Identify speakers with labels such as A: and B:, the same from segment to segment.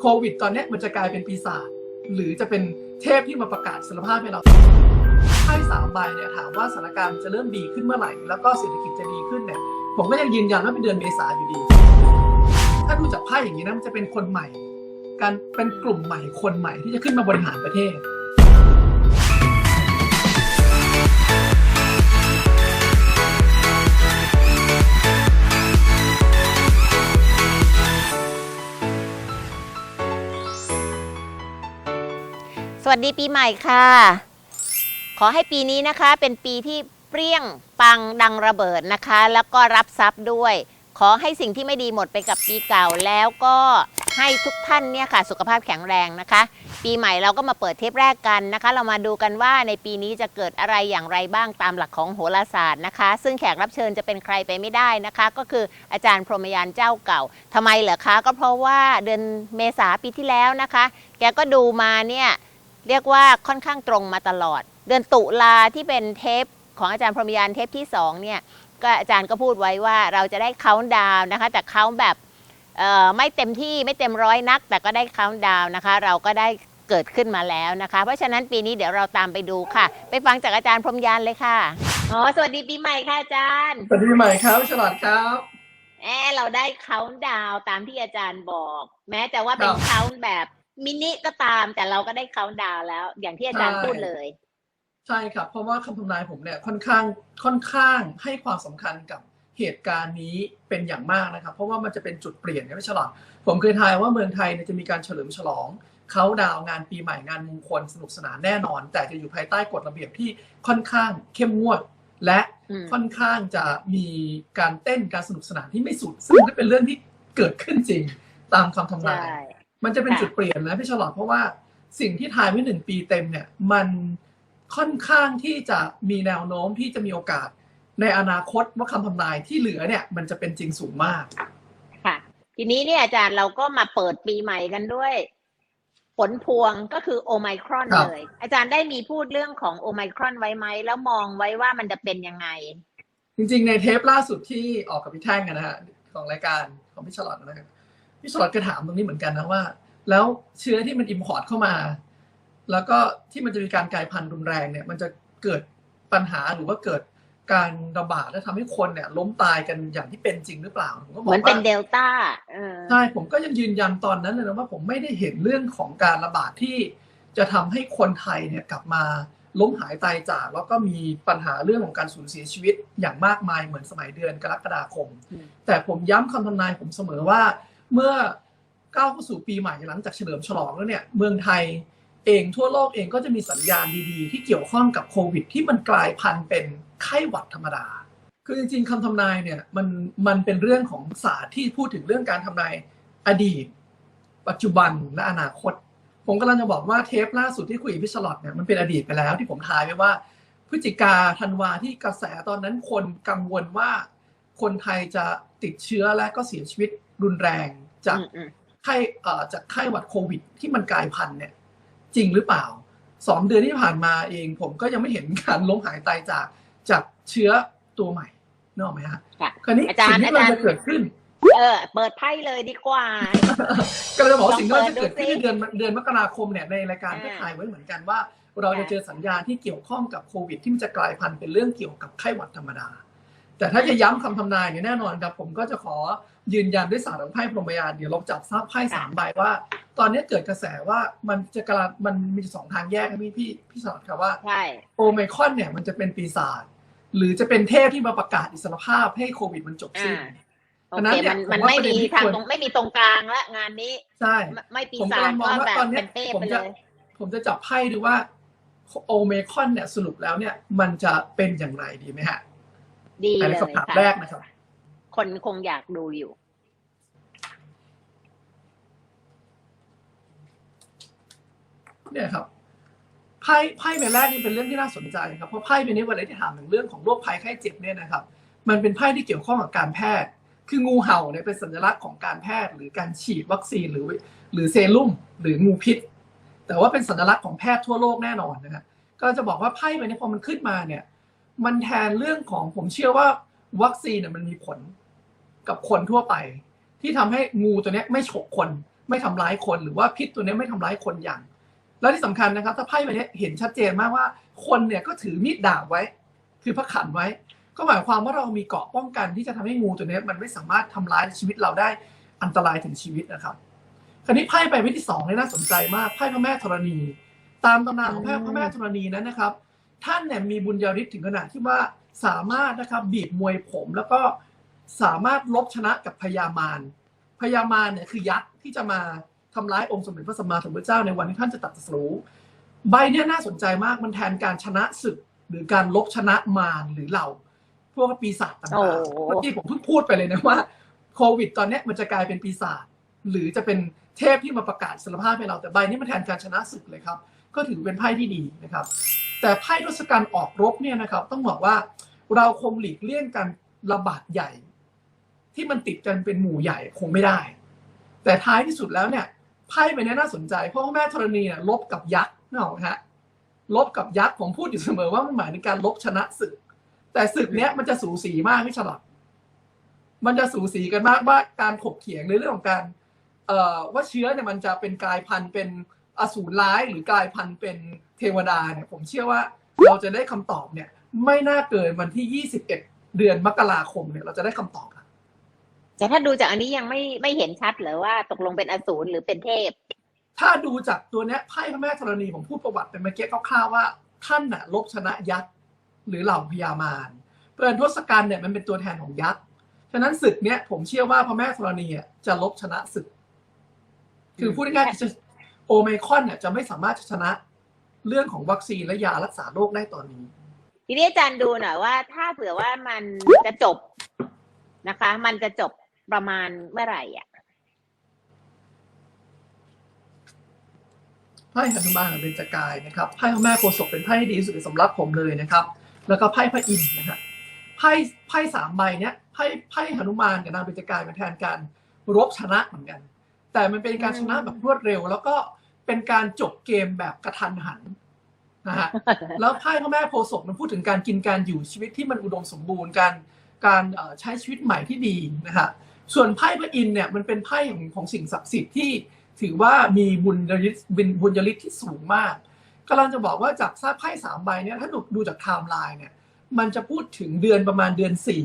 A: โควิด ตอนนี้มันจะกลายเป็นปีศาจหรือจะเป็นเทพที่มาประกาศสารภาพให้เราไพ่สามใบเนี่ยถามว่าสถานการณ์จะเริ่มดีขึ้นเมื่อไหร่ แล้วก็เศรษฐกิจจะดีขึ้นเนี่ยผมก็ยังยืนยันว่าเป็นเดือนเมษาอยู่ดี ถ้าดูจากไพ่อย่างนี้นะมันจะเป็นคนใหม่ การเป็นกลุ่มใหม่คนใหม่ที่จะขึ้นมาบริหารประเทศ
B: สวัสดีปีใหม่ค่ะ ขอให้ปีนี้นะคะเป็นปีที่เปรี้ยงปังดังระเบิดนะคะ แล้วก็รับทรัพย์ด้วย ขอให้สิ่งที่ไม่ดีหมดไปกับปีเก่าแล้วก็ให้ทุกท่านเนี่ยค่ะ สุขภาพแข็งแรงนะคะ ปีใหม่เราก็มาเปิดเทปแรกกันนะคะ เรามาดูกันว่าในปีนี้จะเกิดอะไรอย่างไรบ้างตามหลักของโหราศาสตร์นะคะ ซึ่งแขกรับเชิญจะเป็นใครไปไม่ได้นะคะ ก็คืออาจารย์พรหมยานเจ้าเก่าทำไมเหรอคะ ก็เพราะว่าเดือนเมษาปีที่แล้วนะคะ แกก็ดูมาเนี่ย เรียกว่าค่อนข้างตรงมาตลอด เดือนตุลาที่เป็นเทปของอาจารย์พรหมยานเทปที่สองเนี่ยก็อาจารย์ก็พูดไว้ว่าเราจะได้เขาน์ดาวน์นะคะแต่เขาน์แบบเอ่อไม่เต็มที่ไม่เต็มร้อยนัก แต่ก็ได้เขาน์ดาวน์นะคะ เราก็ได้เกิดขึ้นมาแล้วนะคะ เพราะฉะนั้นปีนี้เดี๋ยวเราตามไปดูค่ะ ไปฟังจากอาจารย์พรหมยานเลยค่ะอ๋อสวัสดีปีใหม่ค่ะอาจารย์
A: สวัสดีปีใหม่ครับฉลาดครับ
B: แหมเราได้เขาน์ดาวน์ตามที่อาจารย์บอก แม้แต่ว่าเป็น
A: ครับ
B: เขาน์แบบ มินิก็ตามแต่เราก็ได้เขาน์ดาวน์แล้ว อย่างที่อาจารย์
A: ใช่
B: พูดเลย
A: ใช่ครับ เพราะว่าคำทำนายผมเนี่ยค่อนข้างค่อนข้างให้ความสำคัญกับเหตุการณ์นี้เป็นอย่างมากนะครับ เพราะว่ามันจะเป็นจุดเปลี่ยนครับพี่ฉลาดผมเคยทายว่าเมืองไทยเนี่ยจะมีการเฉลิมฉลองเขาดาวน์งานปีใหม่งานมงคลสนุกสนานแน่นอน แต่จะอยู่ภายใต้กฎระเบียบที่ค่อนข้างเข้มงวด และ
B: อืม
A: ค่อนข้างจะมีการเต้นการสนุกสนานที่ไม่สุดซึ่งก็เป็นเรื่องที่เกิดขึ้นจริงตามคำทำนาย
B: ใช่
A: มันจะเป็น
B: ค่ะ
A: จุดเปลี่ยนนะพี่ฉลอดเพราะว่าสิ่งที่ทายไว้หนึ่งปีเต็มเนี่ย มันค่อนข้างที่จะมีแนวโน้มที่จะมีโอกาส ในอนาคตว่าคำทำนายที่เหลือเนี่ย มันจะเป็นจริงสูงมาก
B: ค่ะ ทีนี้เนี่ยอาจารย์เราก็มาเปิดปีใหม่กันด้วย ผลพวงก็คือโอไมครอน
A: ครับ
B: เลย อาจารย์ได้มีพูดเรื่องของโอไมครอนไว้ไหม แล้วมองไว้ว่ามันจะเป็นยังไง
A: จริง ๆ ในเทปล่าสุดที่ออกกับพี่แท่งกันนะฮะของรายการของพี่ฉลอดนะครับ พี่ฉลอดก็ถามตรงนี้เหมือนกันนะว่า แล้วเชื้อที่มันอิมพอร์ตเข้ามา แล้วก็ที่มันจะมีการกลายพันธุ์รุนแรงเนี่ย มันจะเกิดปัญหาหรือว่าเกิดการระบาดและทำให้คนเนี่ย ล้มตายกันอย่างที่เป็นจริงหรือเปล่าผมก็บ
B: เห
A: อก
B: มือนเป็น
A: ว่า
B: เดลต้าเออ
A: ใช่ผมก็ยังยืนยันตอนนั้นเลยนะว่าผมไม่ได้เห็นเรื่องของการระบาดที่จะทำให้คนไทยเนี่ยกลับมาล้มหายตายจากแล้วก็มีปัญหาเรื่องของการสูญเสียชีวิตอย่างมากมายเหมือนสมัยเดือนกรกฎาคม
B: อืม
A: แต่ผมย้ำคำทำนายผมเสมอว่า เมื่อก้าวเข้าสู่ปีใหม่หลังจากเฉลิมฉลองแล้วเนี่ยเมืองไทยเองทั่วโลกเองก็จะมีสัญญาณดีๆ ที่เกี่ยวข้องกับโควิด ที่มันกลายพันธุ์เป็นไข้หวัดธรรมดา คือจริงๆคำทำนายเนี่ยมันมันเป็นเรื่องของศาสตร์ที่พูดถึงเรื่องการทำนายอดีต ปัจจุบันและอนาคต ผมกำลังจะบอกว่าเทปล่าสุดที่คุยกับพี่ชลอตเนี่ยมันเป็นอดีตไปแล้วที่ผมทายไว้ว่า พฤศจิกาธันวาที่กระแสตอนนั้นคนกังวลว่าคนไทยจะติดเชื้อและก็เสียชีวิต รุนแรงจาก
B: อืมอืม
A: ไข้เอ่อจากไข้หวัดโควิด ที่มันกลายพันธุ์เนี่ย จริงหรือเปล่าสองเดือนที่ผ่านมาเอง ผมก็ยังไม่เห็นการล้มหายตายจากจากเชื้อตัวใหม่นึกออกไหมฮะ
B: ค่ะ
A: คราวนี้
B: อาจารย์
A: สิ่งที่มัน
B: อาจารย์
A: จะเกิดขึ้น
B: เออเปิดไพ่เลยดีกว่า
A: ก็เลยจะบอกว่าสิ่งที่มันจะเกิดขึ้น
B: ลองเปิดดูสิ
A: ในเดือนเดือนมกราคมเนี่ยในรายการ
B: อ่า
A: ก็ถ่ายไว้เหมือนกันว่า เราจะเจอสัญญาณที่เกี่ยวข้องกับโควิด ที่มันจะกลายพันธุ์เป็นเรื่องเกี่ยวกับไข้หวัดธรรมดา แต่ถ้าจะย้ำคำทำนายเนี่ยแน่นอนครับผมก็จะขอ ยืนยันด้วยศาสตร์ของไพ่พรหมยานเดี๋ยวเราจับซับไพ่สามใบว่า ตอนนี้เกิดกระแสว่ามันจะกระมันมีสองทางแยกนะพี่พี่พี่สอนครับว่า
B: ใช่
A: โอไมครอนเนี่ยมันจะเป็นปีศาจหรือจะเป็นเทพที่มาประกาศอิสรภาพให้โควิดมันจบสิ้น
B: อ่าโอ
A: อันนั้
B: เคน
A: เนี่ย
B: มันมัน
A: ผมว่า
B: ไม่
A: ประเด็น
B: มี
A: ที่
B: ทาง
A: ควร
B: ตรงไม่มีตรงกลางละงานนี้
A: ใช่
B: ไม่ไม่ปี
A: ผม
B: ศาจ
A: กำลังมอง
B: ก็
A: ว่า
B: แบบ
A: ตอนเนี้
B: เป็
A: ย
B: นเต้
A: ผม
B: ไป
A: จะ
B: เลย
A: ผมจะจับไพ่ดูว่าโอเมคอนเนี่ยสรุปแล้วเนี่ย มันจะเป็นอย่างไรดีไหมฮะ
B: ดี
A: อัน
B: เล
A: นี้
B: ย
A: คำถาม
B: ค่ะ
A: แรกนะครับ
B: คนคงอยากดูอยู่
A: เนี่ยครับไพ่ไพ่ใบแรกนี่เป็นเรื่องที่น่าสนใจครับเพราะไพ่ใบนี้เวลาที่ถามถึงเรื่องของโรคภัยไข้เจ็บเนี่ยนะครับ มันเป็นไพ่ที่เกี่ยวข้องกับการแพทย์ คืองูเห่าเนี่ยเป็นสัญลักษณ์ของการแพทย์ หรือการฉีดวัคซีนหรือ หรือเซรุ่มหรืองูพิษ แต่ว่าเป็นสัญลักษณ์ของแพทย์ทั่วโลกแน่นอนนะครับก็จะบอกว่าไพ่ใบนี้พอมันขึ้นมาเนี่ย มันแทนเรื่องของผมเชื่อว่าวัคซีนเนี่ยมันมีผล กับคนทั่วไป ที่ทำให้งูตัวนี้ไม่ฉกคน ไม่ทำร้ายคน หรือว่าพิษตัวนี้ไม่ทำร้ายคนอย่าง แล้วที่สำคัญนะครับ ถ้าไพ่ใบนี้เห็นชัดเจนมากว่า คนเนี่ยก็ถือมีดดาบไว้ คือพระขันไว้ ก็หมายความว่าเรามีเกราะป้องกันที่จะทำให้งูตัวนี้มันไม่สามารถทำร้ายชีวิตเราได้อันตรายถึงชีวิตนะครับคราวนี้ไพ่ใบที่สองนี่น่าสนใจมากไพ่พระแม่ธรณี ตามตำนานของแพ่พระแม่ธรณีนั้นนะครับ ท่านเนี่ยมีบุญญาฤทธิ์ถึงขนาดที่ว่าสามารถนะครับบีบมวยผมแล้วก็ สามารถลบชนะกับพญามารพญามารเนี่ยคือยักษ์ที่จะมาทำร้ายองค์สมเด็จพระสัมมาสัมพุทธเจ้าในวันที่ท่านจะตรัสรู้ ใบเนี่ยน่าสนใจมากมันแทนการชนะศึก หรือการลบชนะมารหรือเหล่าพวกปีศาจต่าง
B: โอ้
A: ๆเมื่อกี้ผมเพิ่งพูดไปเลยนะว่าโควิด ตอนเนี้ยมันจะกลายเป็นปีศาจหรือจะเป็นเทพที่มาประกาศสารภาพให้เราแต่ใบนี้มันแทนการชนะศึกเลยครับ ก็ถือเป็นไพ่ที่ดีนะครับ แต่ไพ่ทศกัณฐ์ออกรบเนี่ยนะครับ ต้องบอกว่าเราคงหลีกเลี่ยงการระบาดใหญ่ ที่มันติดกันเป็นหมู่ใหญ่คงไม่ได้ แต่ท้ายที่สุดแล้วเนี่ยไพ่ใบนี้น่าสนใจเพราะแม่ธรณีเนี่ยลบกับยักษ์นึกออกไหมฮะลบกับยักษ์ผมพูดอยู่เสมอว่ามันหมายถึงการลบชนะศึก แต่ศึกเนี้ยมันจะสูสีมากพี่ฉลาดมันจะสูสีกันมากว่าการถกเถียงในเรื่องของการ เอ่อว่าเชื้อเนี่ยมันจะเป็นกลายพันธุ์เป็นอสูรร้ายหรือกลายพันธุ์เป็นเทวดาเนี่ยผมเชื่อว่าเราจะได้คำตอบเนี่ย ไม่น่าเกินวันที่ 21 เดือนมกราคมเนี่ยเราจะได้คำตอบ
B: แต่ถ้าดูจากอันนี้ยังไม่ไม่เห็นชัดเหรอว่าตกลงเป็นอสูรหรือเป็นเทพ
A: ถ้าดูจากตัวเนี้ยไพ่พระแม่ธรณีผมพูดประวัติเป็นเมื่อกี้คร่าวๆว่า ท่านน่ะลบชนะยักษ์หรือเหล่าพญามารเพื่อนทศกัณฐ์เนี่ยมันเป็นตัวแทนของยักษ์ฉะนั้นศึกเนี้ยผมเชื่อว่าพระแม่ธรณีอะจะลบชนะศึก คือพูดง่ายๆคือโอไมครอนเนี่ยจะไม่สามารถชนะเรื่องของวัคซีนและยารักษาโรคได้ตอนนี้
B: ทีนี้อาจารย์ดูหน่อยว่า ถ้าเผื่อว่ามันจะจบนะคะ มันจะจบ ประมาณเมื่อไหร่อะ
A: ไพ่หนุมานกับเบญจกายนะครับไพ่พระแม่โพธิ์ศพเป็นไพ่ที่ดีที่สุดสำหรับผมเลยนะครับ แล้วก็ไพ่พระอินทร์นะครับไพ่ไพ่สามใบเนี้ยไพ่ไพ่หนุมานกับนางเบญจกายมันแทนการรบชนะเหมือนกัน แต่มันเป็นการชนะแบบรวดเร็ว แล้วก็เป็นการจบเกมแบบกระทันหันนะฮะแล้วไพ่พระแม่โพธิ์ศพมันพูดถึงการกินการอยู่ชีวิตที่มันอุดมสมบูรณ์การการเอ่อใช้ชีวิตใหม่ที่ดีนะฮะ ส่วนไพ่พระอินทร์เนี่ยมันเป็นไพ่ของของสิ่งศักดิ์สิทธิ์ที่ถือว่ามีบุญยฤทธิ์บุญบุญยฤทธิ์ที่สูงมากกำลังจะบอกว่าจากทราบไพ่สามใบเนี่ยถ้าดูดูจากไทม์ไลน์เนี่ยมันจะพูดถึงเดือนประมาณเดือนสี่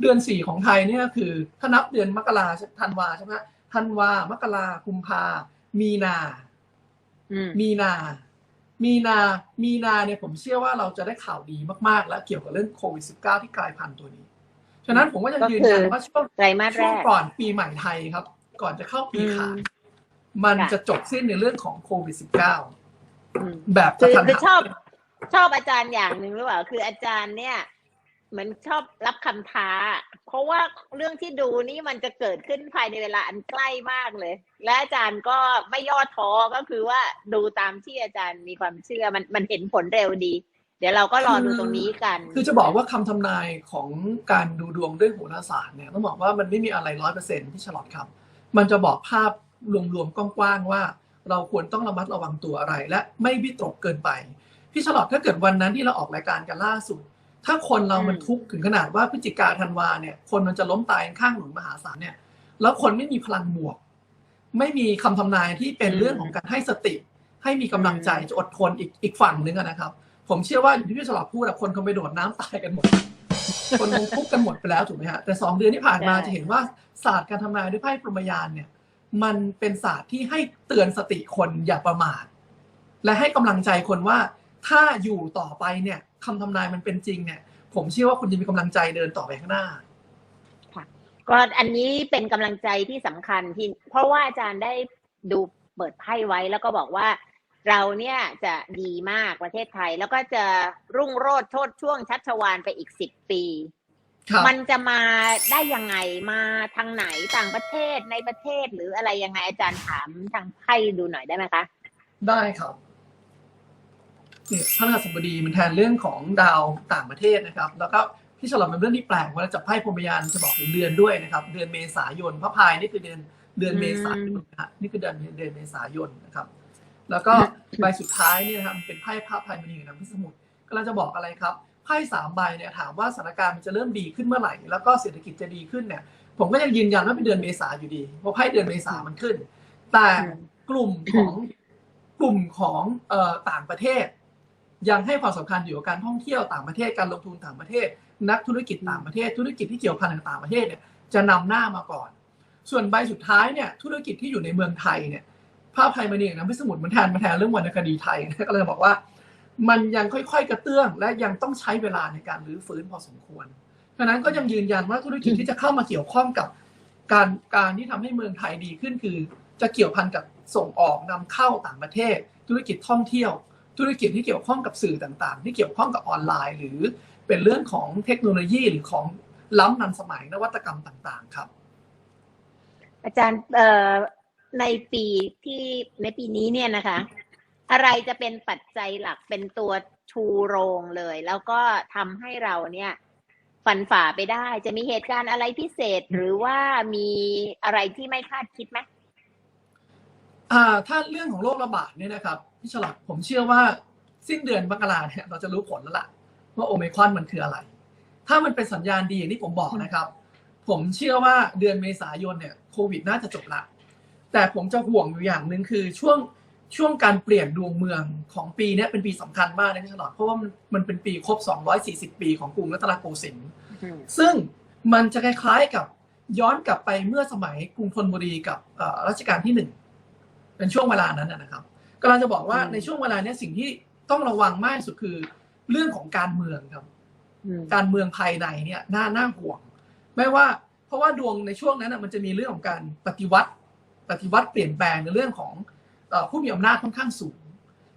A: เดือนสี่ของไทยเนี่ยก็คือถ้านับเดือนมกราธันวาใช่ไหมฮะธันวามกรากุมภา มีนา
B: อืม
A: มีนา มีนา มีนาเนี่ยผมเชื่อว่าเราจะได้ข่าวดีมาก ๆ แล้วเกี่ยวกับเรื่องโควิด -19 ที่กลายพันธุ์ตัวนี้ ฉะนั้นผมก็ยังยืนยันว่าช่วง
B: ไตรมาสแร
A: ช่วง
B: ก
A: ก่อนปีใหม่ไทยครับ ก่อนจะเข้าปีขานมัน
B: ค่ะ
A: จะจบสิ้นในเรื่องของโควิด
B: อืม
A: -19 แบบก
B: คื
A: ระ
B: อ
A: ทัน
B: คือช
A: หั
B: อบ
A: น
B: ชอบอาจารย์อย่างหนึ่งหรือเปล่า คืออาจารย์เนี่ยเหมือนชอบรับคำท้า เพราะว่าเรื่องที่ดูนี่มันจะเกิดขึ้นภายในเวลาอันใกล้มากเลย และอาจารย์ก็ไม่ย่อท้อก็คือว่าดูตามที่อาจารย์มีความเชื่อมันมันเห็นผลเร็วดี เดี๋ยวเราก็รอดูตรงนี้กัน
A: คือจะบอกว่าคำทำนายของการดูดวงด้วยโหราศาสตร์เนี่ยต้องบอกว่ามันไม่มีอะไรร้อยเปอร์เซ็นที่ฉลอดครับ มันจะบอกภาพรวมๆกว้างๆว่า เราควรต้องระมัดระวังตัวอะไร และไม่วิตกเกินไป พี่ฉลอดถ้าเกิดวันนั้นที่เราออกรายการกันล่าสุด ถ้าคนเรามันทุกข์ถึงขนาดว่าพฤศจิกาธันวาเนี่ย คนมันจะล้มตายข้างหนุนมหาศาลเนี่ย แล้วคนไม่มีพลังบวก ไม่มีคำทำนายที่เป็นเรื่องของการให้สติ ให้มีกำลังใจจะอดทนอีกอีกฝั่งหนึ่งนะครับ ผมเชื่อว่าอย่างที่พี่ฉลอดพูดอะคนคงไปโดดน้ำตายกันหมด คนคงทุกข์กันหมดไปแล้วถูกไหมฮะแต่สองเดือนที่ผ่านมา
B: ใช่
A: จะเห็นว่าศาสตร์การทำนายด้วยไพ่พรหมยานเนี่ย มันเป็นศาสตร์ที่ให้เตือนสติคนอย่าประมาท และให้กำลังใจคนว่าถ้าอยู่ต่อไปเนี่ยคำทำนายมันเป็นจริงเนี่ย ผมเชื่อว่าคุณจะมีกำลังใจเดินต่อไปข้างหน้า
B: ก็อันนี้เป็นกำลังใจที่สำคัญที่ เพราะว่าอาจารย์ได้ดูเปิดไพ่ไว้แล้วก็บอกว่า เราเนี่ยจะดีมากประเทศไทย แล้วก็จะรุ่งโรจน์โชดช่วงชัชวานไปอีกสิบปี
A: ครับ
B: มันจะมาได้ยังไงมาทางไหนต่างประเทศในประเทศหรืออะไรยังไงอาจารย์ถามทางไพ่ดูหน่อยได้ไหมคะ
A: ได้ครับเนี่ยพระราชบดีมันแทนเรื่องของดาวต่างประเทศนะครับ แล้วก็ที่ฉลองเป็นเรื่องที่แปลกเวลาจับไพ่พรหมยานจะบอกถึงเดือนด้วยนะครับ เดือนเมษายนพระพายนี่คือเดือนเดือนเมษายนนะฮะนี่คือเดือนเดือนเมษายนนะครับ แล้วก็ใบสุดท้ายเนี่ยนะครับมันเป็นไพ่พระพายมณีกับน้ำพิสมุทรก็เราจะบอกอะไรครับไพ่สามใบเนี่ยถามว่าสถานการณ์มันจะเริ่มดีขึ้นเมื่อไหร่ แล้วก็เศรษฐกิจจะดีขึ้นเนี่ย ผมก็ยังยืนยันว่าเป็นเดือนเมษาอยู่ดี เพราะไพ่เดือนเมษามันขึ้น แต่
B: อืม
A: กลุ่มของกลุ่มของเอ่อต่างประเทศ ยังให้ความสำคัญอยู่กับการท่องเที่ยวต่างประเทศการลงทุนต่างประเทศ นักธุรกิจต่างประเทศ ธุรกิจที่เกี่ยวพันกับต่างประเทศเนี่ยจะนำหน้ามาก่อน ส่วนใบสุดท้ายเนี่ยธุรกิจที่อยู่ในเมืองไทยเนี่ย ภาพไทยมาเนี่ยนะพิสมุทรมันแทนมาแทนเรื่องวรรณคดีไทยก็เลยบอกว่า มันยังค่อยๆกระเตื้องและยังต้องใช้เวลาในการรื้อฟื้นพอสมควรฉะนั้นก็ยังยืนยันว่าธุรกิจที่จะเข้ามาเกี่ยวข้องกับการการที่ทำให้เมืองไทยดีขึ้นคือ จะเกี่ยวพันกับส่งออกนำเข้าต่างประเทศ ธุรกิจท่องเที่ยว ธุรกิจที่เกี่ยวข้องกับสื่อต่างๆ ที่เกี่ยวข้องกับออนไลน์ หรือเป็นเรื่องของเทคโนโลยีหรือของล้ำนันสมัยนวัตกรรมต่างๆ ครับ
B: อาจารย์ ในปีที่ในปีนี้เนี่ยนะคะ อะไรจะเป็นปัจจัยหลักเป็นตัวชูโรงเลย แล้วก็ทำให้เราเนี่ยฟันฝ่าไปได้ จะมีเหตุการณ์อะไรพิเศษหรือว่ามีอะไรที่ไม่คาดคิดไหม
A: อ่าถ้าเรื่องของโรคระบาดเนี่ยนะครับพี่ฉลัดผมเชื่อว่าสิ้นเดือนมกราเนี่ยเราจะรู้ผลแล้วล่ะ ว่าโอมิครอนมันคืออะไร ถ้ามันเป็นสัญญาณดีอย่างที่ผมบอกนะครับ ผมเชื่อว่าเดือนเมษายนเนี่ยโควิดน่าจะจบละ แต่ผมจะห่วงอยู่อย่างหนึ่งคือช่วงช่วงการเปลี่ยนดวงเมืองของปีเนี้ยเป็นปีสำคัญมากนะพี่ฉลัดเพราะว่ามันมันเป็นปีครบ 240 ปีของกรุงรัตนโกสินทร์ซึ่งมันจะคล้ายๆกับย้อนกลับไปเมื่อสมัยกรุงธนบุรีกับเอ่อรัชกาลที่หนึ่งเป็นช่วงเวลานั้นนะนะครับกำลังจะบอกว่า
B: อืม
A: ในช่วงเวลาเนี้ยสิ่งที่ต้องระวังมากที่สุดคือเรื่องของการเมืองครับ
B: อืม
A: การเมืองภายในเนี่ยน่าน่าห่วง ไม่ว่าเพราะว่าดวงในช่วงนั้นนะมันจะมีเรื่องของการปฏิวัติ ปฏิวัติเปลี่ยนแปลงในเรื่องของผู้มีอำนาจค่อนข้างสูง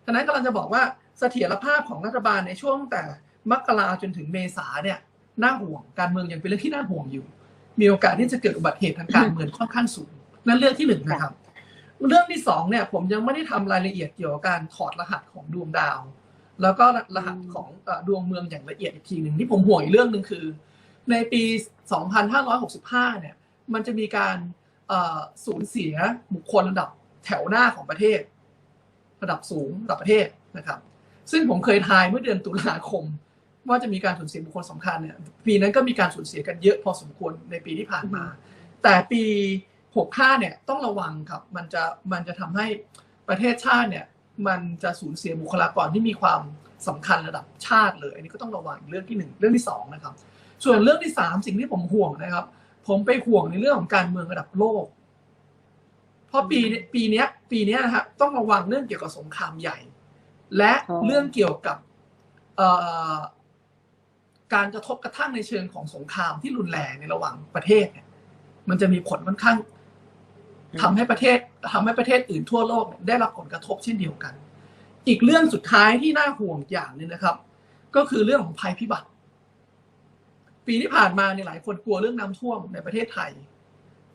A: ฉะนั้นกำลังจะบอกว่าเสถียรภาพของรัฐบาลในช่วงแต่มกราจนถึงเมษาเนี่ยน่าห่วงการเมืองยังเป็นเรื่องที่น่าห่วงอยู่ มีโอกาสที่จะเกิดอุบัติเหตุทางการเมืองค่อนข้างสูง นั่นเรื่องที่หนึ่งนะครับ เรื่องที่สองเนี่ยผมยังไม่ได้ทำรายละเอียดเกี่ยวกับการถอดรหัสของดวงดาว แล้วก็รหัสของดวงเมืองอย่างละเอียดอีกทีหนึ่งที่ผมห่วงอีกเรื่องหนึ่งคือ ในปี 2565 เนี่ย มันจะมีการ สูญเสียบุคคลระดับแถวหน้าของประเทศ ระดับสูงระดับประเทศนะครับ ซึ่งผมเคยทายเมื่อเดือนตุลาคม ว่าจะมีการสูญเสียบุคคลสำคัญเนี่ยปีนั้นก็มีการสูญเสียกันเยอะพอสมควรในปีที่ผ่านมา แต่ปี65เนี่ยต้องระวังครับมันจะมันจะทำให้ประเทศชาติเนี่ยมันจะสูญเสียบุคลากรที่มีความสำคัญระดับชาติเลย อันนี้ก็ต้องระวังเรื่องที่หนึ่งเรื่องที่สองนะครับ ส่วนเรื่องที่สามสิ่งที่ผมห่วงนะครับ ผมไปห่วงในเรื่องของการเมืองระดับโลก เพราะปีนี้ปีเนี้ยปีเนี้ยนะครับต้องระวังเรื่องเกี่ยวกับสงครามใหญ่ และ
B: อ๋อ
A: เรื่องเกี่ยวกับเอ่อการกระทบกระทั่งในเชิงของสงครามที่รุนแรงในระหว่างประเทศเนี่ย มันจะมีผลค่อนข้างทำให้ประเทศทำให้ประเทศอื่นทั่วโลกเนี่ยได้รับผลกระทบเช่นเดียวกัน อีกเรื่องสุดท้ายที่น่าห่วงอย่างหนึงนะครับ ก็คือเรื่องของภัยพิบัติ ปีที่ผ่านมาเนี่ยหลายคนกลัวเรื่องน้ำท่วมในประเทศไทย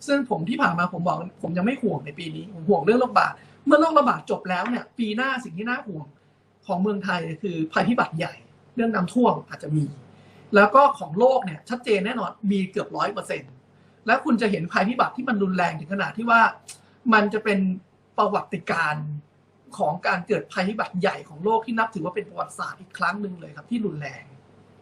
A: ซึ่งผมที่ผ่านมาผมบอกผมยังไม่ห่วงในปีนี้ผมห่วงเรื่องโรคระบาดเมื่อโรคระบาดจบแล้วเนี่ย ปีหน้าสิ่งที่น่าห่วงของเมืองไทยคือภัยพิบัติใหญ่ เรื่องน้ำท่วมอาจจะมี แล้วก็ของโลกเนี่ยชัดเจนแน่นอนมีเกือบร้อยเปอร์เซ็นต์แล้วคุณจะเห็นภัยพิบัติที่มันรุนแรงถึงขนาดที่ว่ามันจะเป็นประวัติการของการเกิดภัยพิบัติใหญ่ของโลกที่นับถือว่าเป็นประวัติศาสตร์อีกครั้งหนึ่งเลยครับที่รุนแรง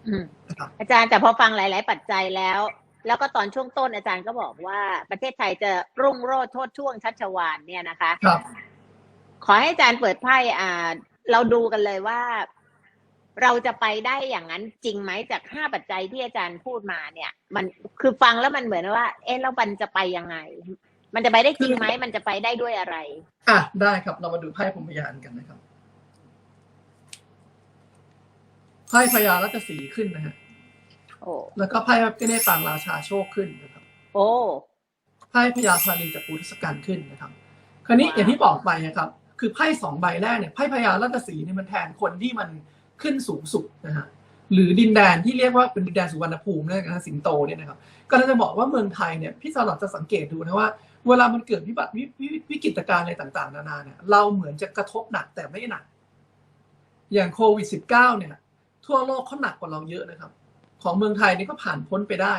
B: อืม
A: นะครับ
B: อาจารย์แต่พอฟังหลาย ๆ ปัจจัยแล้ว แล้วก็ตอนช่วงต้นอาจารย์ก็บอกว่าประเทศไทยจะรุ่งโรจน์โทษช่วงชัชวานเนี่ยนะคะ
A: ครับ
B: ขอให้อาจารย์เปิดไพ่อ่า เราดูกันเลยว่าเราจะไปได้อย่างนั้นจริงไหมจากห้าปัจจัยที่อาจารย์พูดมาเนี่ย มันคือฟังแล้วมันเหมือนว่า เอ๊ะแล้วมันจะไปยังไง มันจะไปได้จริงไหมมันจะไปได้ด้วยอะไร
A: อะได้ครับเรามาดูไพ่พรหมยานกันนะครับ ไพ่พญารัตสีห์ขึ้นนะฮะ
B: โอ้
A: แล้วก็ไพ่พระเนตรปางราชาโชคขึ้นนะครับ
B: โอ้
A: ไพ่พญาพาลีจากปูทศกัณฐ์ขึ้นนะครับ คราวนี้
B: ว้าว
A: อย่างที่บอกไปนะครับ คือไพ่สองใบแรกเนี่ยไพ่พญารัตสีห์เนี่ยมันแทนคนที่มันขึ้นสูงสุดนะฮะหรือดินแดนที่เรียกว่าเป็นดินแดนสุวรรณภูมิเนี่ยนะฮะสิงโตเนี่ยนะครับก็เราจะบอกว่าเมืองไทยเนี่ยพี่สลัดจะสังเกตดูนะว่า เวลามันเกิดวิบัติวิวิวิกฤตการณ์อะไรต่าง ๆ นานาเนี่ยเราเหมือนจะกระทบหนักแต่ไม่หนัก อย่างโควิด -19 เนี่ย ทั่วโลกเขาหนักกว่าเราเยอะนะครับ ของเมืองไทยนี่ก็ผ่านพ้นไปได้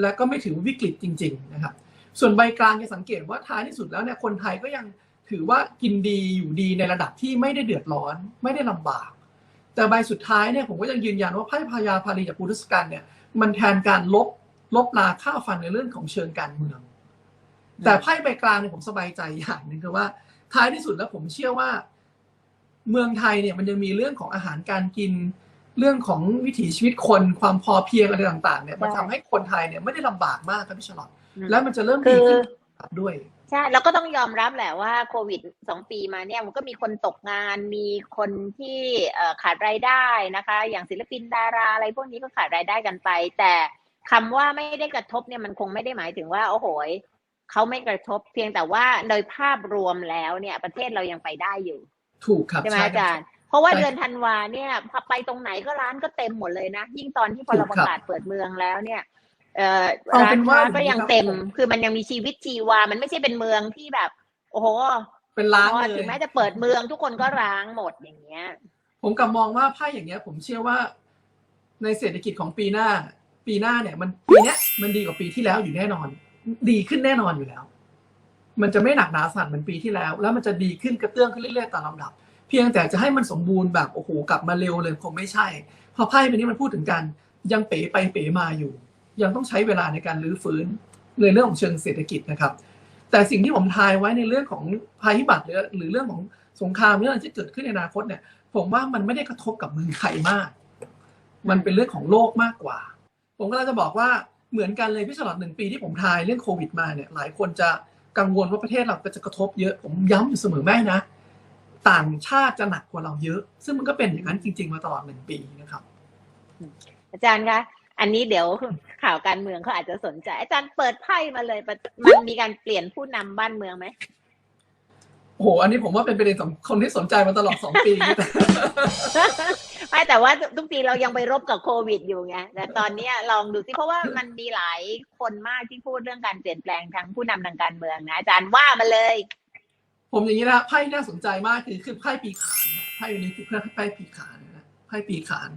A: และก็ไม่ถือว่าวิกฤตจริง ๆนะครับ ส่วนใบกลางจะสังเกตว่าท้ายที่สุดแล้วเนี่ยคนไทยก็ยังถือว่ากินดีอยู่ดีในระดับที่ไม่ได้เดือดร้อน ไม่ได้ลำบาก แต่ใบสุดท้ายเนี่ยผมก็ยังยืนยันว่าไพ่พญาพาลีจากพุทธสกันเนี่ยมันแทนการลบลบลาค่าฟันในเรื่องของเชิงการเมือง แต่ไพ่ใบกลางเนี่ยผมสบายใจอย่างหนึ่งคือว่าท้ายที่สุดแล้วผมเชื่อว่า เมืองไทยเนี่ยมันยังมีเรื่องของอาหารการกิน เรื่องของวิถีชีวิตคนความพอเพียงอะไรต่างๆเนี่ยมันทำให้คนไทยเนี่ยไม่ได้ลำบากมากครับพี่ฉลอดแล้วมันจะเริ่มดีขึ้นด้วย
B: ใช่แล้วก็ต้องยอมรับแหละว่าโควิดสองปีมาเนี่ยมันก็มีคนตกงานมีคนที่เอ่อขาดรายได้นะคะ อย่างศิลปินดาราอะไรพวกนี้ก็ขาดรายได้กันไป แต่คำว่าไม่ได้กระทบเนี่ยมันคงไม่ได้หมายถึงว่าโอ้โหยเขาไม่กระทบเพียงแต่ว่าโดยภาพรวมแล้วเนี่ย ประเทศเรายังไปได้อยู่
A: ถูกครับ
B: ใช่ไหม
A: ใช่
B: อาจารย์ เพราะว่า
A: ใช่
B: เดือนธันวาเนี่ยพอไปตรงไหนก็ร้านก็เต็มหมดเลยนะ ยิ่งตอนที่พอเรา
A: ถู
B: ป
A: กครับ
B: ระกาศเปิดเมืองแล้วเนี่ยเอ่อ
A: เอา
B: ร้า
A: เป็นน
B: ค้า
A: ว่า
B: ก็ยัง
A: อย่างนี้ครับ
B: เต็ม คือมันยังมีชีวิตชีวา มันไม่ใช่เป็นเมืองที่แบบ โอ้โห
A: เป็นล้าน
B: พอ
A: เล
B: ถึ
A: ย
B: งแม้จะเปิดเมืองทุกคนก็ร้างหมดอย่างเงี้ย
A: ผมกลับมองว่าไพ่อย่างเงี้ย ผมเชื่อว่า ในเศรษฐกิจของปีหน้า ปีหน้าเนี่ย มันปีเนี้ยมันดีกว่าปีที่แล้วอยู่แน่นอน ดีขึ้นแน่นอนอยู่แล้ว มันจะไม่หนักหนาสั่นเหมือนปีที่แล้ว แล้วมันจะดีขึ้นกระเตื้องขึ้นเรื่อยๆตามลำดับเพียงแต่จะให้มันสมบูรณ์แบบโอ้โหกลับมาเร็วเลยคงไม่ใช่พราะไพ่ใบนี้มันพูดถึงการยังเป๋ไปเป๋มาอยู่ ยังต้องใช้เวลาในการรื้อฟื้นในเรื่องของเชิงเศรษฐกิจนะครับ แต่สิ่งที่ผมทายไว้ในเรื่องของภัยพิบัติหรือหรือเรื่องของสงครามเรื่องที่เกิดขึ้นในอนาคตเนี่ย ผมว่ามันไม่ได้กระทบกับเมืองไทยมาก มันเป็นเรื่องของโลกมากกว่า ผมก็เลยจะบอกว่าเหมือนกันเลยพี่ฉลอดหนึ่งปีที่ผมทายเรื่องโควิดมาเนี่ยหลายคนจะกังวลว่าประเทศเราจะกระทบเยอะผมย้ำอยู่เสมอแม่นะ ต่างชาติจะหนักกว่าเราเยอะ ซึ่งมันก็เป็นอย่างนั้นจริง ๆ มาตลอดหนึ่งปีนะครับ
B: อาจารย์คะอันนี้เดี๋ยวข่าวการเมืองเขาอาจจะสนใจ อาจารย์เปิดไพ่มาเลย มันมีการเปลี่ยนผู้นำบ้านเมืองไหม
A: โอ้โหอันนี้ผมว่าเป็นประเด็นสำคนที่สนใจมาตลอดสองปี
B: ไม่แต่ว่าทุกทีเรายังไปรบกับโควิดอยู่ไงแต่ตอนเนี้ยลองดูสิเพราะว่ามันมีหลายคนมากที่พูดเรื่องการเปลี่ยนแปลงทางผู้นำทางการเมืองนะอาจารย์ว่ามาเลย
A: ผมอย่างนี้นะไพ่น่าสนใจมากคือคือไพ่ปีขานไพ่วันนี้คือไพ่ปีขานนะไพ่ปีขาน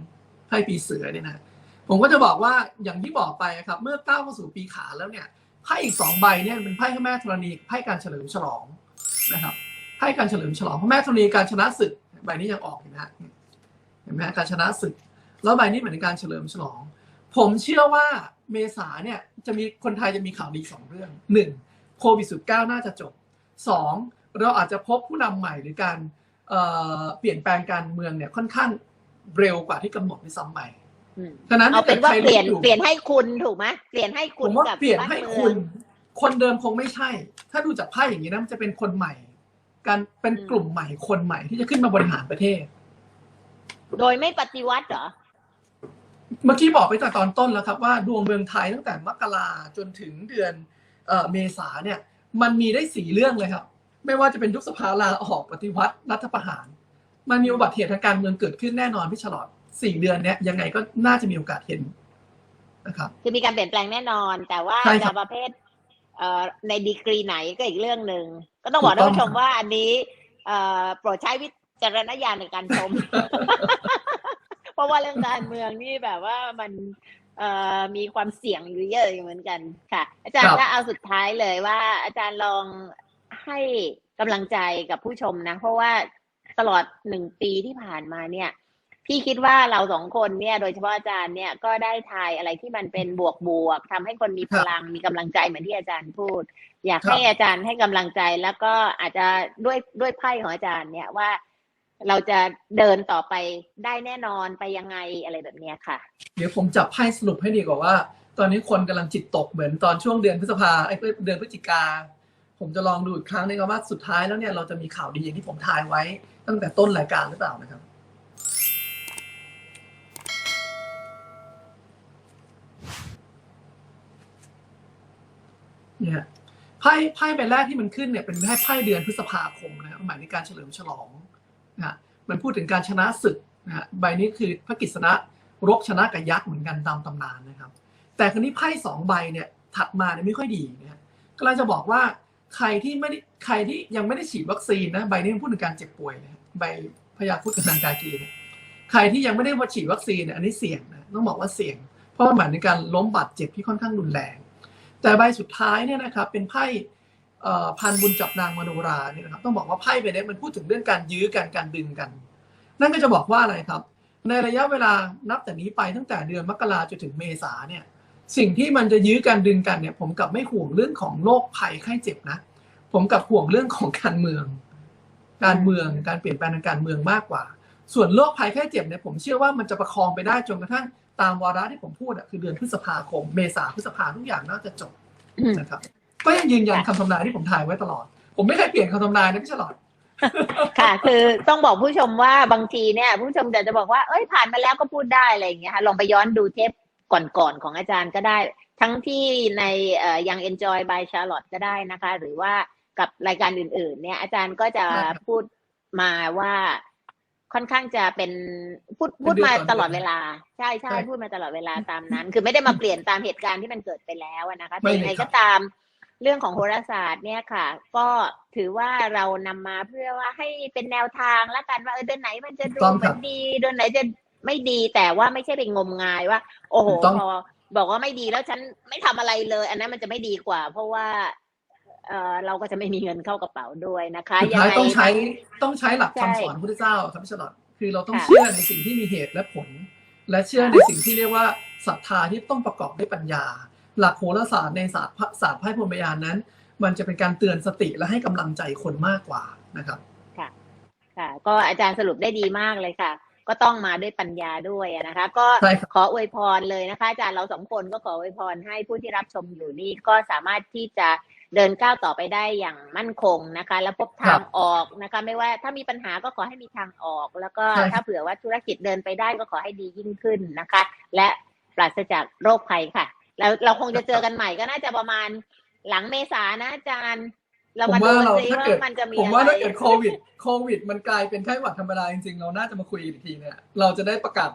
A: ไพ่ปีเสือเนี่ยนะผมก็จะบอกว่าอย่างที่บอกไปครับ เมื่อก้าวเข้าสู่ปีขานแล้วเนี่ยไพ่อีกสองใบเนี่ยเป็นไพ่พระแม่ธรณีไพ่การเฉลิมฉลองนะครับไพ่การเฉลิมฉลองพระแม่ธรณีการชนะศึกใบนี้ยังออกอยู่นะเห็นไหมการชนะศึก แล้วใบนี้เหมือนการเฉลิมฉลอง ผมเชื่อว่าเมษาเนี่ยจะมีคนไทยจะมีข่าวดีสองเรื่องหนึ่งโควิด -19 น่าจะจบสอง เราอาจจะพบผู้นำใหม่หรือการเอ่อเปลี่ยนแปลงการเมืองเนี่ยค่อนข้างเร็วกว่าที่กำหนดในซ้ำไป
B: อืม
A: ฉะนั้น
B: เอาเป็นว่า
A: ถ้
B: เปลี่ยน
A: ใครรู้อ
B: เปลี่ยนให้คุณถูกไหมเปลี่ยนให้
A: ผ
B: คุณ
A: มว่า
B: กับ
A: เปลี่ยน
B: บ้าน
A: ให้
B: เมื
A: คุ
B: อง
A: ณคนเดิมคงไม่ใช่ ถ้าดูจากไพ่อย่างนี้นะมันจะเป็นคนใหม่ การเป็นกลุ่มใหม่คนใหม่ที่จะขึ้นมาบริหารประเทศ
B: โดยไม่ปฏิวัติเหรอ
A: เมื่อกี้บอกไปจากตอนต้นแล้วครับว่าดวงเมืองไทยตั้งแต่มกราจนถึงเดือนเอ่อเมษาเนี่ย มันมีได้สี่เรื่องเลยครับ ไม่ว่าจะเป็นยุบสภาลาออกปฏิวัติรัฐประหาร มันมีอุบัติเหตุทางการเมืองเกิดขึ้นแน่นอนพี่ฉลอดสี่เดือนเนี้ยยังไงก็น่าจะมีโอกาสเห็นนะครับ
B: คือมีการเปลี่ยนแปลงแน่นอน แต่ว่า
A: ใช่ครั
B: จะ
A: บ
B: ประเภทเอ่อในดีกรีไหนก็อีกเรื่องหนึ่งก็ต้องบอก
A: ถูกต้
B: ท่า
A: อนง
B: ผู้ชม
A: ครับ
B: ว่าอันนี้เอ่อโปรดใช้วิจารณญาณในการชม เพราะว่าเรื่องการเมืองนี่แบบว่ามันเอ่อมีความเสี่ยงอยู่เยอะอยู่เหมือนกันค่ะ อาจารย์ก็เอาสุดท้ายเลยว่า อาจารย์ลอง ให้กำลังใจกับผู้ชมนะ เพราะว่าตลอดหนึ่งปีที่ผ่านมาเนี่ย พี่คิดว่าเราสองคนเนี่ย โดยเฉพาะอาจารย์เนี่ยก็ได้ทายอะไรที่มันเป็นบวกบวกๆทำให้คนมีพลังมีกำลังใจเหมือนที่อาจารย์พูด อยาก
A: ครับ
B: ให้อาจารย์ให้กำลังใจแล้วก็อาจจะด้วยด้วยไพ่ของอาจารย์เนี่ยว่าเราจะเดินต่อไปได้แน่นอนไปยังไงอะไรแบบเนี้ยค่ะ
A: เดี๋ยวผมจับไพ่สรุปให้ดีกว่าว่า ตอนนี้คนกำลังจิตตกเหมือนตอนช่วงเดือนพฤษภาไอ้เดือนพฤศจิกา ผมจะลองดูอีกครั้งนึงว่าสุดท้ายแล้วเนี่ยเราจะมีข่าวดีอย่างที่ผมทายไว้ ตั้งแต่ต้นรายการหรือเปล่านะครับเนี่ยไพ่ไพ่ใบแรกที่มันขึ้นเนี่ยเป็นไพ่ไพ่เดือนพฤษภาคมนะครับหมายถึงการเฉลิมฉลองนะฮะมันพูดถึงการชนะศึกนะฮะใบนี้คือพระกฤษณะรบชนะกับยักษ์เหมือนกันตามตำนานนะครับ แต่ครนี้ไพ่สองใบเนี่ยถัดมาเนี่ยไม่ค่อยดีนะฮะก็เลยจะบอกว่า ใครที่ไม่ได้ใครที่ยังไม่ได้ฉีดวัคซีนนะใบนี้มันพูดถึงการเจ็บป่วยนะใบพยาพุทธนางกากีนี่ยใครที่ยังไม่ได้มาฉีดวัคซีนเนี่ยอันนี้เสี่ยงนะต้องบอกว่าเสี่ยง เพราะมันหมายถึงการล้มบาดเจ็บที่ค่อนข้างรุนแรง แต่ใบสุดท้ายเนี่ยนะครับเป็นไพ่พันบุญจับนางมโนราเนี่ยนะครับต้องบอกว่าไพ่ใบนี้มันพูดถึงเรื่องการยื้อกันการดึงกัน นั่นก็จะบอกว่าอะไรครับ ในระยะเวลานับแต่นี้ไปตั้งแต่เดือนมกราจนถึงเมษาเนี่ย สิ่งที่มันจะยื้อกันดึงกันเนี่ย ผมกลับไม่ห่วงเรื่องของโรคภัยไข้เจ็บนะ ผมกลับห่วงเรื่องของการเมือง การเมืองการเปลี่ยนแปลงทางการเมืองมากกว่า ส่วนโรคภัยไข้เจ็บเนี่ยผมเชื่อว่ามันจะประคองไปได้จนกระทั่งตามวาระที่ผมพูดอะคือเดือนพฤษภาคม เมษาพฤษภาทุกอย่างน่าจะจบ
B: อืม
A: นะครับ ก็ยังยืนยันคำทำนายที่ผมถ่ายไว้ตลอด ผมไม่เคยเปลี่ยนคำทำนายนะพี่ฉลอด
B: ค่ะ คือต้องบอกผู้ชมว่าบางทีเนี่ย ผู้ชมจะจะบอกว่าเอ้ยผ่านมาแล้วก็พูดได้อะไรอย่างเงี้ยค่ะลองไปย้อนดูเทป ก่อนๆของอาจารย์ก็ได้ ทั้งที่ในเอ่อยัง enjoy by Charlotte ก็ได้นะคะ หรือว่ากับรายการอื่น ๆ เนี่ยอาจารย์ก็จะ
A: ใช่ครับ
B: พูดมาว่าค่อนข้างจะเป็นพูด
A: เป็น
B: พูดมา
A: เดือนต่อ
B: ตลอด
A: เดือน
B: เวลาใช่ใช่
A: ใช่
B: พูดมาตลอดเวลาตามนั้น คือไม่ได้มาเปลี่ยนตามเหตุการณ์ที่มันเกิดไปแล้วอะนะคะ
A: ไม่
B: แต่
A: เลย
B: ยังไง
A: ครั
B: ก็
A: บ
B: ตามเรื่องของโหราศาสตร์เนี่ยค่ะ ก็ถือว่าเรานำมาเพื่อว่าให้เป็นแนวทางละกันว่าเออเดือนไหนมันจะดู
A: ต้อง
B: เห
A: ค
B: มื
A: รั
B: อบนดีเดือนไหนจะ ไม่ดีแต่ว่าไม่ใช่เป็นงมงายว่า โอ้โห
A: ถูกต้อง
B: พอบอกว่าไม่ดีแล้วฉันไม่ทำอะไรเลย อันนั้นมันจะไม่ดีกว่า เพราะว่าเออเราก็จะไม่มีเงินเข้ากระเป๋าด้วยนะคะ
A: สุด
B: ยัง
A: ท้าย
B: ไง
A: ต้องใช้ต้องใช้หลัก
B: ใช่
A: คำสอนพระพุทธเจ้าครับพี่ฉลอดคือเราต้อง
B: ค่ะ
A: เชื่อในสิ่งที่มีเหตุและผล และเชื่อในสิ่งที่เรียกว่าศรัทธาที่ต้องประกอบด้วยปัญญา หลักโหราศาสตร์ในศาสตร์พระศาสตร์ไพ่พรหมยานนั้น มันจะเป็นการเตือนสติและให้กำลังใจคนมากกว่านะครับ
B: ค่ะ ก็อาจารย์สรุปได้ดีมากเลยค่ะ ก็ต้องมาด้วยปัญญาด้วยอะนะคะ ก็
A: ใช่ครับ
B: ขออวยพรเลยนะคะอาจารย์เราสองคนก็ขออวยพรให้ผู้ที่รับชมอยู่นี่ก็สามารถที่จะเดินก้าวต่อไปได้อย่างมั่นคงนะคะ และพบทางออกนะคะ ไม่ว่าถ้ามีปัญหาก็ขอให้มีทางออก แล้วก็
A: ใช่ครับ
B: ถ้าเผื่อว่าธุรกิจเดินไปได้ก็ขอให้ดียิ่งขึ้นนะคะ และปราศจากโรคภัยค่ะ แล้วเราคงจะเจอกันใหม่ก็น่าจะประมาณหลังเมษานะอาจารย์ เรา
A: ผม
B: มาดู
A: ว่าเรา
B: ซิ
A: ถ้า
B: ว่า
A: เกิด
B: มันจะมี
A: ผมว่า
B: อะไร
A: ถ้าเกิดโควิด โควิด มันกลายเป็นไข้หวัดธรรมดาจริงๆ เราน่าจะมาคุยอีกทีเนี่ย เราจะได้ประกาศ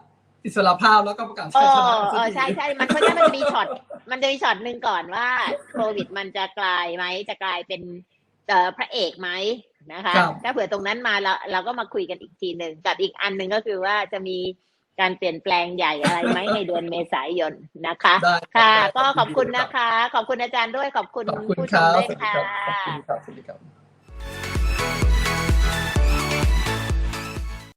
A: อิสรภาพแล้วก็ประกาศ
B: เอ
A: ชัยช
B: อ
A: นะ
B: เอ
A: สัก
B: อ
A: ที
B: ใช่ใช่มันเพราะฉะนั้นมันจะมีช็อตมันจะมีช็อตหนึ่งก่อนว่าโควิดมันจะกลายไหมจะกลายเป็นเอ่อพระเอกไหมนะคะ
A: ครับ
B: ถ้าเผื่อตรงนั้นมาเราเราก็มาคุยกันอีกทีหนึ่งกับอีกอันหนึ่งก็คือว่าจะมี การเปลี่ยนแปลงใหญ่อะไรไหมในเดือนเมษายนนะคะ
A: ได้
B: ค่ะ
A: ได้
B: ก็ขอบคุณนะคะ ขอบคุณอาจารย์ด้วยขอบคุณ
A: ขอบคุณ
B: ผู้
A: ค
B: ชม
A: รับ
B: ด้วย
A: สวัสดี
B: ค่ะ